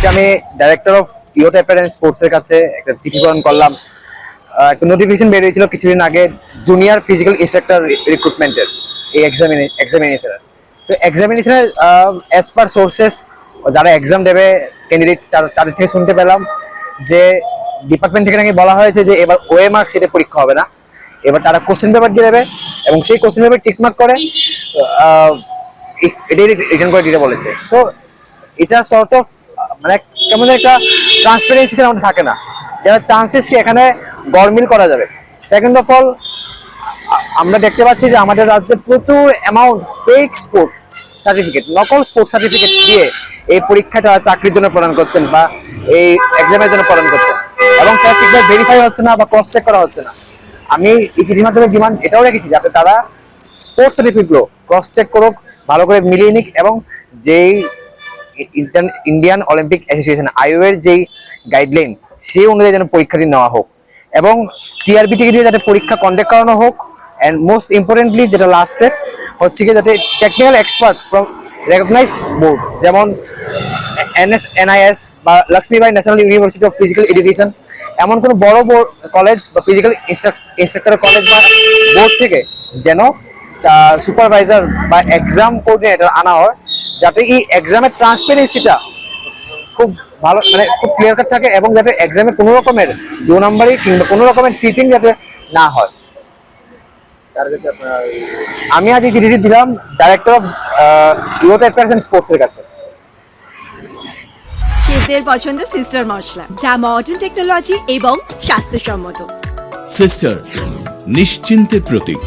আজকে আমি director of টেপার অ্যান্ড স্পোর্টস এর কাছে একটা চিঠি প্রদান করলাম। একটা নোটিফিকেশন বেরিয়েছিল কিছুদিন আগে জুনিয়র ফিজিক্যাল ইনস্ট্রাক্টর রিক্রুটমেন্টের এই এক্সামিনে এক্সামিনেশনের তো এক্সামিনেশনের অ্যাজ পার সোর্সেস যারা এক্সাম দেবে ক্যান্ডিডেট তাদের থেকে শুনতে পেলাম যে ডিপার্টমেন্ট থেকে নাকি বলা হয়েছে যে এবার ওয়ে মার্কস এটা পরীক্ষা হবে না। এবার তারা কোশ্চেন পেপার দিয়ে দেবে এবং সেই কোশ্চেন পেপার টিকমার্ক করে এটাই রিটার্ন করে দিতে বলেছে। তো এটা সর্ট অফ মানে কেমন একটা ট্রান্সপারেন্সি আমাদের থাকে না। যারা চান্সেস কি এখানে গরমিল করা যাবে। সেকেন্ড অফ অল আমরা দেখতে পাচ্ছি যে আমাদের রাজ্যে প্রচুর অ্যামাউন্ট ফেক স্পোর্ট সার্টিফিকেট নকল স্পোর্ট সার্টিফিকেট দিয়ে এই পরীক্ষাটা চাকরির জন্য প্রদান করছেন বা এই এক্সামের জন্য প্রদান করছেন। এবং সেটা ঠিকভাবে ভেরিফাই হচ্ছে না বা ক্রস চেক করা হচ্ছে না। আমি এই চিঠির মাধ্যমে ডিমান্ড এটাও রেখেছি যাতে তারা স্পোর্টস সার্টিফিকেটগুলো ক্রস চেক করুক, ভালো করে মিলিয়ে নিক এবং যেই ইন্ডিয়ান অলিম্পিক অ্যাসোসিয়েশন আইও এর যেই গাইডলাইন সেই অনুযায়ী যেন পরীক্ষাটি নেওয়া হোক। এবং টিআরবি থেকে দিয়ে যাতে পরীক্ষা কন্ডাক্ট করানো হোক অ্যান্ড মোস্ট ইম্পর্টেন্টলি যেটা লাস্টে হচ্ছে কি যাতে technical expert from recognized board যেমন এনএস এনআইএস বা Lakshmibai national university of physical education এমন কোনো বড় কলেজ বা ফিজিক্যাল ইনস্ট্রাক্টর কলেজ বা বোর্ড থেকে যেন সুপারভাইজার বা এক্সাম কোঅর্ডিনেটর আনা হয় যাতে এই এক্সামের ট্রান্সপারেন্সিটা খুব ভালো মানে খুব ক্লিয়ার কাট থাকে এবং যাতে এক্সামে কোনো রকমের দু নম্বরই কিংবা কোনো রকমের চিটিং যাতে না হয়। আমি আজ এই চিঠিটি দিলাম director of youth affairs and sports এর কাছে। শেফদের পছন্দ সিস্টার মশলা যা মডার্ন টেকনোলজি এবং স্বাস্থ্যসম্মত। সিস্টার নিশ্চিন্তের প্রতীক।